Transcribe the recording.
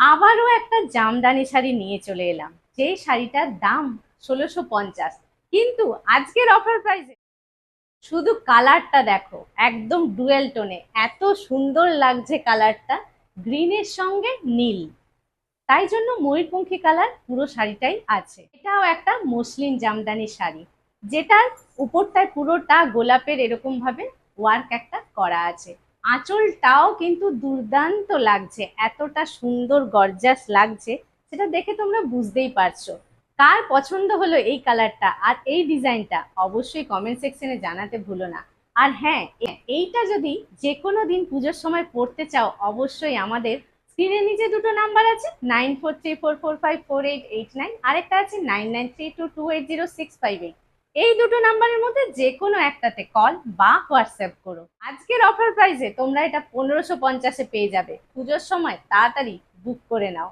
আবারও একটা জামদানি শাড়ি নিয়ে চলে এলাম যেই শাড়িটার দাম ষোলোশো পঞ্চাশ। কিন্তু আজকের অফার প্রাইসে শুধু কালারটা দেখো, একদম ডুয়েল টোনে এত সুন্দর লাগছে কালারটা গ্রিনের সঙ্গে নীল। তাই জন্য ময়ূরপঙ্খী কালার পুরো শাড়িটাই আছে। এটাও একটা মসলিন জামদানি শাড়ি, যেটার উপরটায় পুরোটা গোলাপের এরকম ভাবে ওয়ার্ক একটা করা আছে। আঁচলটাও কিন্তু দুর্দান্ত লাগছে, এতটা সুন্দর গর্জাস লাগছে, সেটা দেখে তোমরা বুঝতেই পারছ। কার পছন্দ হলো এই কালারটা আর এই ডিজাইনটা অবশ্যই কমেন্ট সেকশনে জানাতে ভুলো না। আর হ্যাঁ এইটা যদি যে কোনো দিন পুজোর সময় পড়তে চাও, অবশ্যই আমাদের স্ক্রিনের নিচে দুটো নাম্বার আছে nine four three four four five four eight eight nine আরেকটা আছে nine nine three two two eight zero six five eight এই দুটো নাম্বারের মধ্যে যে কোনো একটাতে কল বা হোয়াটসঅ্যাপ করো। আজকের অফার প্রাইসে তোমরা এটা পনেরোশো পঞ্চাশে পেয়ে যাবে। পুজোর সময় তাড়াতাড়ি বুক করে নাও।